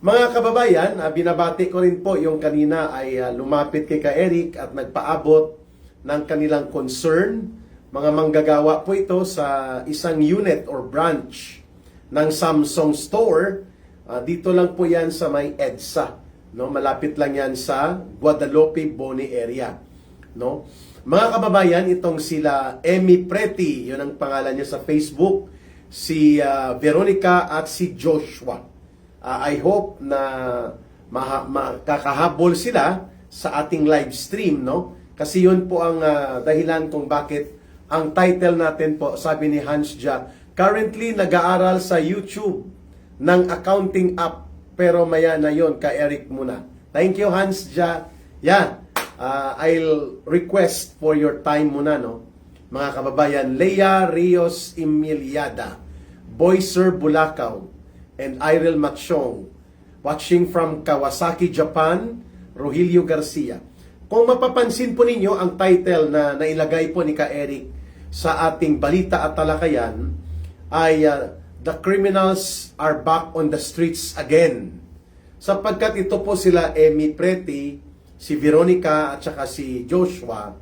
Mga kababayan, ah, binabati ko rin po yung kanina ay ah, lumapit kay ka Eric at nagpaabot ng kanilang concern. Mga manggagawa po ito sa isang unit or branch ng Samsung store. Ah, dito lang po yan sa may EDSA. No? Malapit lang yan sa Guadalupe, Boni area. No? Mga kababayan, itong sila Emmy Preti, yun ang pangalan niya sa Facebook, si ah, Veronica at si Joshua. Ah, I hope na makakahabol sila sa ating live stream, no? Kasi yun po ang ah, dahilan kung bakit ang title natin po, sabi ni Hans Ja, currently nag-aaral sa YouTube ng accounting app, pero maya na yon ka Eric muna. Thank you Hans Ja. Yeah, ah, I'll request for your time muna, no? Mga kababayan, Leia Rios Emiliada, Boyser Bulacau, and Irel Machong. Watching from Kawasaki, Japan, Rogelio Garcia. Kung mapapansin po ninyo ang title na nailagay po ni Ka Eric sa ating balita at talakayan ay uh, The Criminals Are Back on the Streets Again. Sapagkat ito po sila Emmy Preti, si Veronica at saka si Joshua,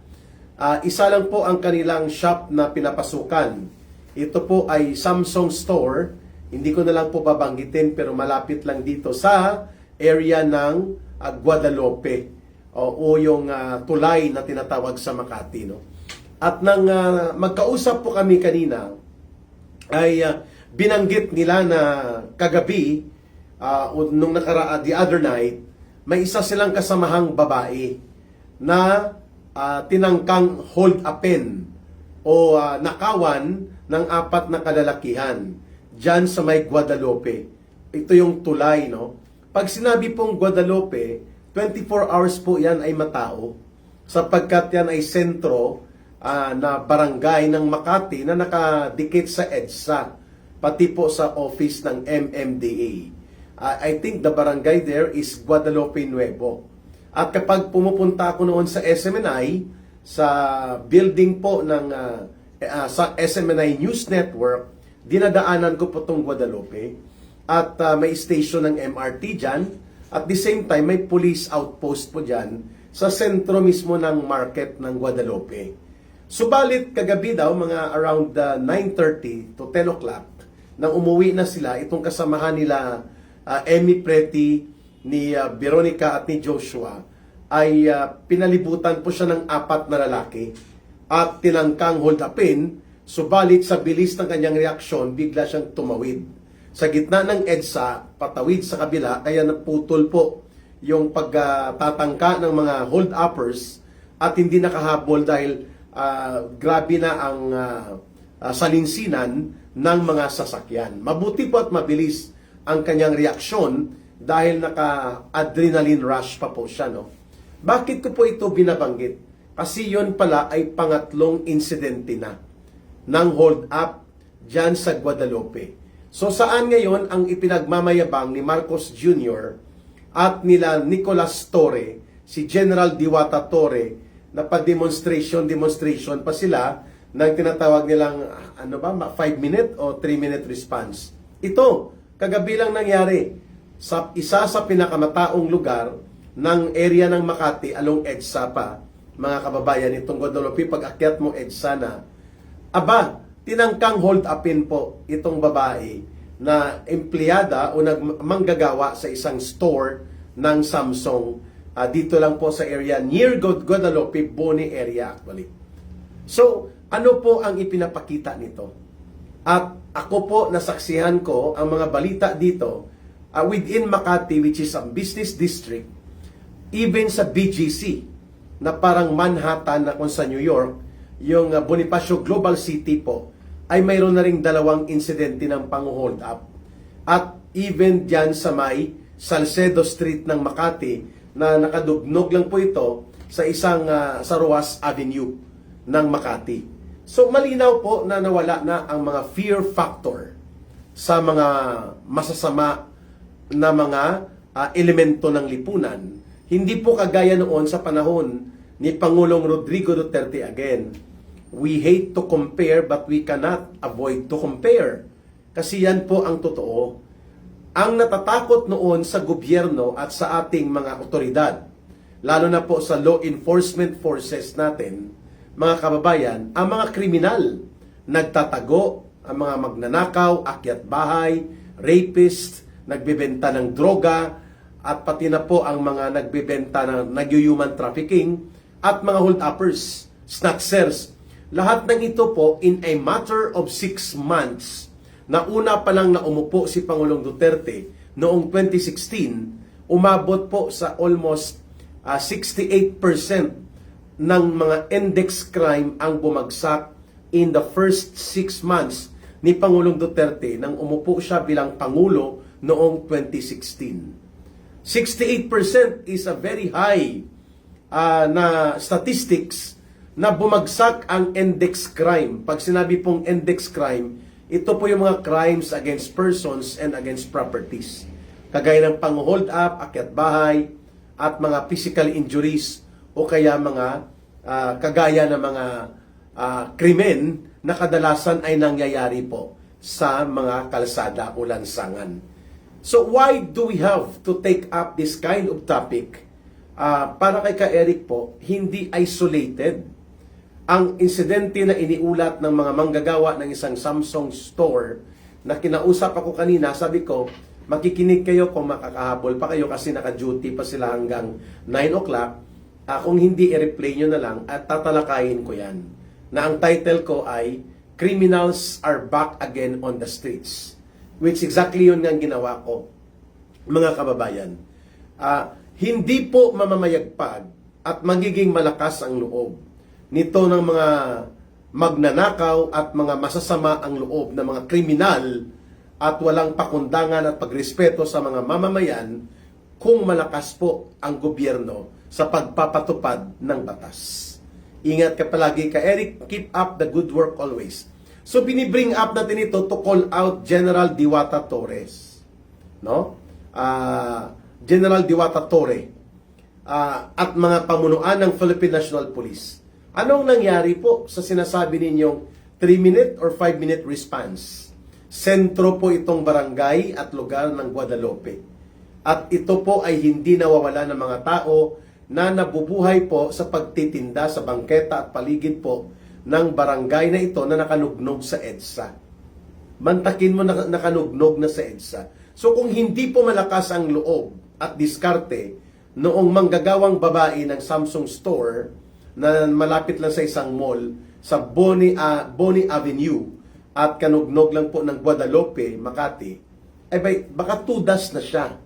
ah, isa lang po ang kanilang shop na pinapasukan. Ito po ay Samsung Store. Hindi ko na lang po babanggitin pero malapit lang dito sa area ng ah, Guadalupe o, o yung ah, tulay na tinatawag sa Makati. No? At nang ah, magkausap po kami kanina, ay ah, binanggit nila na kagabi, o nung nakara the other night, may isa silang kasamahang babae na ah, tinangkang hold upin o ah, nakawan ng apat na kalalakihan dyan sa may Guadalupe. Ito yung tulay, no? Pag sinabi pong Guadalupe, 24 hours po yan ay matao sapagkat yan ay sentro ah, na barangay ng Makati na nakadikit sa EDSA pati po sa office ng MMDA. Ah, I think the barangay there is Guadalupe Nuevo. At kapag pumupunta ako noon sa SMNI, sa building po ng eh, ah, sa SMNI News Network, dinadaanan ko po itong Guadalupe. At ah, may station ng MRT dyan. At the same time, may police outpost po dyan sa sentro mismo ng market ng Guadalupe. Subalit kagabi daw, mga around uh, 9.30 to 10 o'clock, nang umuwi na sila, itong kasamahan nila uh, Emmy Preti, ni uh, Veronica at ni Joshua, ay uh, pinalibutan po siya ng apat na lalaki at tinangkang hold upin, subalit sa bilis ng kanyang reaksyon, bigla siyang tumawid. Sa gitna ng EDSA, patawid sa kabila, kaya naputol po yung pagtatangka ng mga hold-uppers at hindi nakahabol dahil ah, grabe na ang ah, ah, salinsinan ng mga sasakyan. Mabuti po at mabilis ang kanyang reaksyon dahil naka-adrenaline rush pa po siya. No? Bakit ko po ito binabanggit? Kasi yon pala ay pangatlong insidente na ng hold up dyan sa Guadalupe. So saan ngayon ang ipinagmamayabang ni Marcos Jr. at nila Nicolas Torre, si General Diwata Torre, na pa-demonstration, demonstration pa sila ng tinatawag nilang, ano ba, 5 minute o 3 minute response. Ito, kagabi lang nangyari sa isa sa pinakamataong lugar ng area ng Makati along EDSA pa, mga kababayan, itong Guadalupe, pag akyat mo EDSA na, aba, tinangkang hold upin po itong babae na empleyada o nagmanggagawa sa isang store ng Samsung Ah, dito lang po sa area near Guad- Guadalupe, Boni area actually. So, ano po ang ipinapakita nito? At ako po nasaksihan ko ang mga balita dito ah, within Makati which is a business district even sa BGC na parang Manhattan na kung sa New York yung ah, Bonifacio Global City po ay mayroon na ring dalawang insidente ng pang-hold up at even dyan sa may Salcedo Street ng Makati na nakadugnog lang po ito sa isang ah, sa Ruas Avenue ng Makati. So malinaw po na nawala na ang mga fear factor sa mga masasama na mga ah, elemento ng lipunan. Hindi po kagaya noon sa panahon ni Pangulong Rodrigo Duterte again. We hate to compare but we cannot avoid to compare. Kasi yan po ang totoo. ang natatakot noon sa gobyerno at sa ating mga otoridad, lalo na po sa law enforcement forces natin, mga kababayan, ang mga kriminal, nagtatago, ang mga magnanakaw, akyat bahay, rapist, nagbebenta ng droga, at pati na po ang mga nagbebenta ng nag-human trafficking, at mga hold-uppers, snatchers. Lahat ng ito po in a matter of six months, na una pa lang na umupo si Pangulong Duterte noong 2016, umabot po sa almost ah, 68% ng mga index crime ang bumagsak in the first six months ni Pangulong Duterte nang umupo siya bilang Pangulo noong 2016. 68% is a very high ah, na statistics na bumagsak ang index crime. Pag sinabi pong index crime, ito po yung mga crimes against persons and against properties. Kagaya ng pang-hold up, akyat bahay, at mga physical injuries o kaya mga ah, kagaya ng mga ah, krimen na kadalasan ay nangyayari po sa mga kalsada o lansangan. So why do we have to take up this kind of topic? Ah, para kay Ka-Eric po, hindi isolated ang insidente na iniulat ng mga manggagawa ng isang Samsung store na kinausap ako kanina, sabi ko, makikinig kayo kung makakahabol pa kayo kasi naka-duty pa sila hanggang 9 o'clock. Ah, kung hindi, i-replay nyo na lang at tatalakayin ko yan. Na ang title ko ay Criminals are back again on the streets. Which exactly yun nga ginawa ko, mga kababayan. Ah, hindi po mamamayagpag at magiging malakas ang loob nito ng mga magnanakaw at mga masasama ang loob ng mga kriminal at walang pakundangan at pagrespeto sa mga mamamayan kung malakas po ang gobyerno sa pagpapatupad ng batas. Ingat ka palagi ka Eric, keep up the good work always. So binibring up natin ito to call out General Diwata Torres. No? Ah, General Diwata Torre ah, at mga pamunuan ng Philippine National Police. Anong nangyari po sa sinasabi ninyong 3-minute or 5-minute response? Sentro po itong barangay at lugar ng Guadalupe. At ito po ay hindi nawawala ng mga tao na nabubuhay po sa pagtitinda sa bangketa at paligid po ng barangay na ito na nakanugnog sa EDSA. Mantakin mo na nakanugnog na sa EDSA. So kung hindi po malakas ang loob at diskarte noong manggagawang babae ng Samsung store na malapit lang sa isang mall sa Boni, ah, Boni Avenue at kanugnog lang po ng Guadalupe, Makati, ay bay, baka tudas na siya.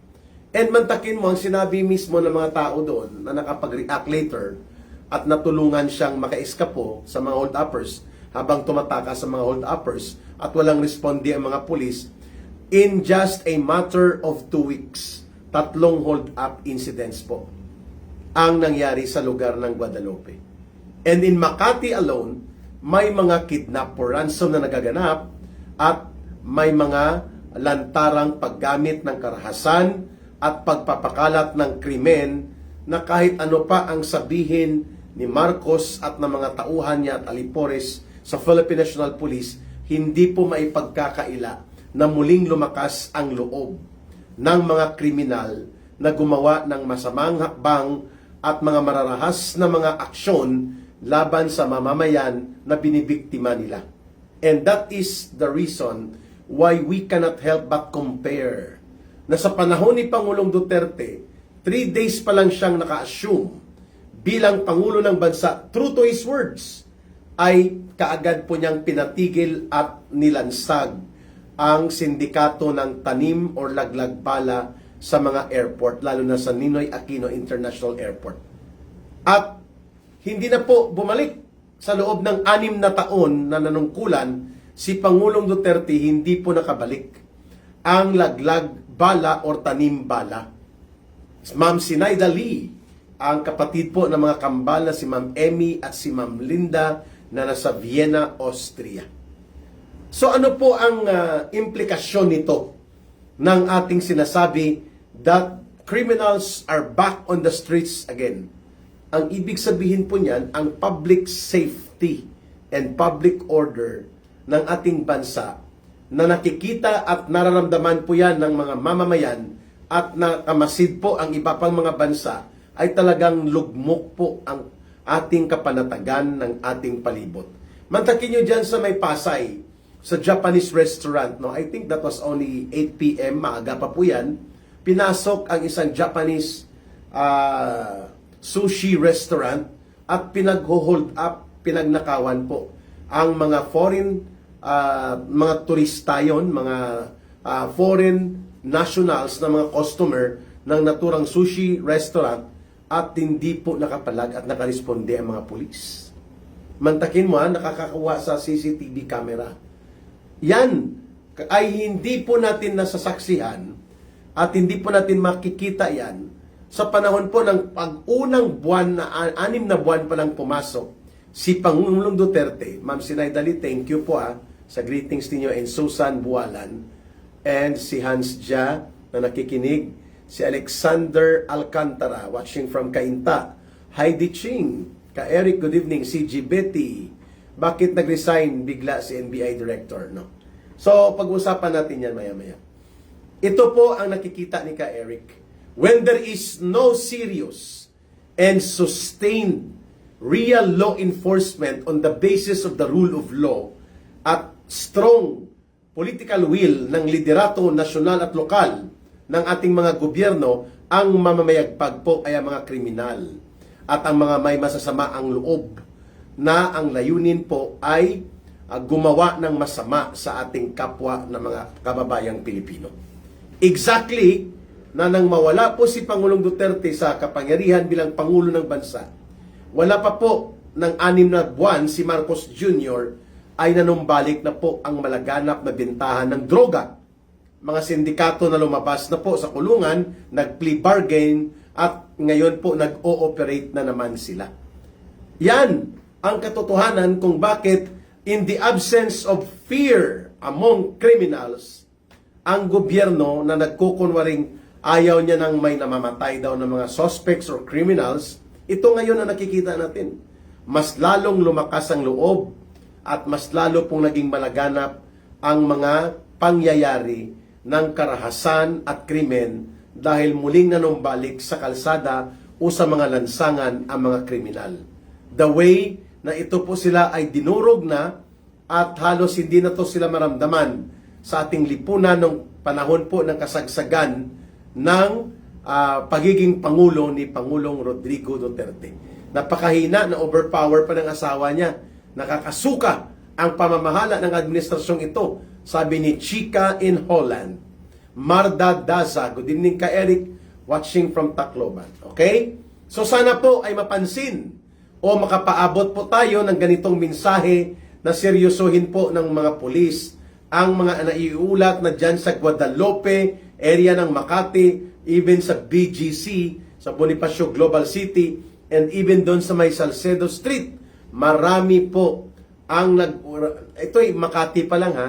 And mantakin mo, ang sinabi mismo ng mga tao doon na nakapag-react later at natulungan siyang makaiskapo sa mga hold-uppers habang tumataka sa mga hold-uppers at walang responde ang mga pulis in just a matter of two weeks. Tatlong hold-up incidents po ang nangyari sa lugar ng Guadalupe. And in Makati alone, may mga kidnap or ransom na nagaganap at may mga lantarang paggamit ng karahasan at pagpapakalat ng krimen na kahit ano pa ang sabihin ni Marcos at ng mga tauhan niya at alipores sa Philippine National Police, hindi po maipagkakaila na muling lumakas ang loob ng mga kriminal na gumawa ng masamang hakbang at mga mararahas na mga aksyon laban sa mamamayan na binibiktima nila. And that is the reason why we cannot help but compare na sa panahon ni Pangulong Duterte, three days pa lang siyang naka-assume bilang Pangulo ng Bansa, true to his words, ay kaagad po niyang pinatigil at nilansag ang sindikato ng tanim or laglag bala sa mga airport, lalo na sa Ninoy Aquino International Airport. At hindi na po bumalik sa loob ng anim na taon na nanungkulan, si Pangulong Duterte hindi po nakabalik ang laglag bala or tanim bala. Ma'am Sinaida Lee, ang kapatid po ng mga kambal na si Ma'am Emmy at si Ma'am Linda na nasa Vienna, Austria. So ano po ang ah, implikasyon nito ng ating sinasabi that criminals are back on the streets again? Ang ibig sabihin po niyan, ang public safety and public order ng ating bansa na nakikita at nararamdaman po yan ng mga mamamayan at nakamasid po ang iba pang mga bansa ay talagang lugmok po ang ating kapanatagan ng ating palibot. Mantakin nyo dyan sa may Pasay, sa Japanese restaurant, no? I think that was only 8 p.m., maaga pa po yan. Pinasok ang isang Japanese ah, sushi restaurant at pinag-hold up, pinagnakawan po ang mga foreign ah, mga turista yon, mga ah, foreign nationals na mga customer ng naturang sushi restaurant at hindi po nakapalag at nakaresponde ang mga pulis. Mantakin mo ha, nakakakuha sa CCTV camera. Yan ay hindi po natin nasasaksihan at hindi po natin makikita yan sa panahon po ng pag-unang buwan na anim na buwan pa lang pumasok si Pangulong Duterte. Ma'am Sinay Dali, thank you po ah, sa greetings ninyo and Susan Bualan and si Hans Jia na nakikinig si Alexander Alcantara watching from Cainta Heidi Ching ka Eric good evening si G. Betty bakit nag-resign bigla si NBI director no so pag-usapan natin yan maya-maya. Ito po ang nakikita ni ka Eric. When there is no serious and sustained real law enforcement on the basis of the rule of law at strong political will ng liderato nasyonal at lokal ng ating mga gobyerno, ang mamamayagpag po ay ang mga kriminal. At ang mga may masasama ang loob na ang layunin po ay ah, gumawa ng masama sa ating kapwa na mga kababayang Pilipino. Exactly na nang mawala po si Pangulong Duterte sa kapangyarihan bilang Pangulo ng Bansa, wala pa po ng anim na buwan si Marcos Jr. ay nanumbalik na po ang malaganap na bintahan ng droga. Mga sindikato na lumabas na po sa kulungan, nag-plea bargain at ngayon po nag-ooperate na naman sila. Yan ang katotohanan kung bakit in the absence of fear among criminals, ang gobyerno na nagkukunwaring ayaw niya nang may namamatay daw ng mga suspects or criminals, ito ngayon na nakikita natin. Mas lalong lumakas ang loob at mas lalo pong naging malaganap ang mga pangyayari ng karahasan at krimen dahil muling nanumbalik sa kalsada o sa mga lansangan ang mga kriminal. The way na ito po sila ay dinurog na at halos hindi na to sila maramdaman sa ating lipunan ng panahon po ng kasagsagan ng ah, pagiging Pangulo ni Pangulong Rodrigo Duterte. Napakahina na overpower pa ng asawa niya. Nakakasuka ang pamamahala ng administrasyong ito, sabi ni Chica in Holland. Marda Daza, good evening ka Eric, watching from Tacloban. Okay? So sana po ay mapansin o makapaabot po tayo ng ganitong mensahe na seryosohin po ng mga pulis ang mga naiulat na dyan sa Guadalupe, area ng Makati, even sa BGC, sa Bonifacio Global City, and even doon sa may Salcedo Street. Marami po ang nag... Ito ay Makati pa lang ha.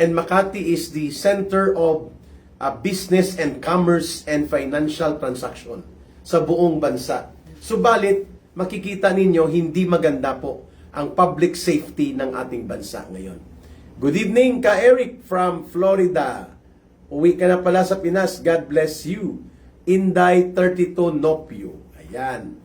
And Makati is the center of uh, business and commerce and financial transaction sa buong bansa. Subalit, makikita ninyo hindi maganda po ang public safety ng ating bansa ngayon. Good evening ka Eric from Florida. Uwi ka na pala sa Pinas. God bless you. Inday 32 Nopio. Ayan.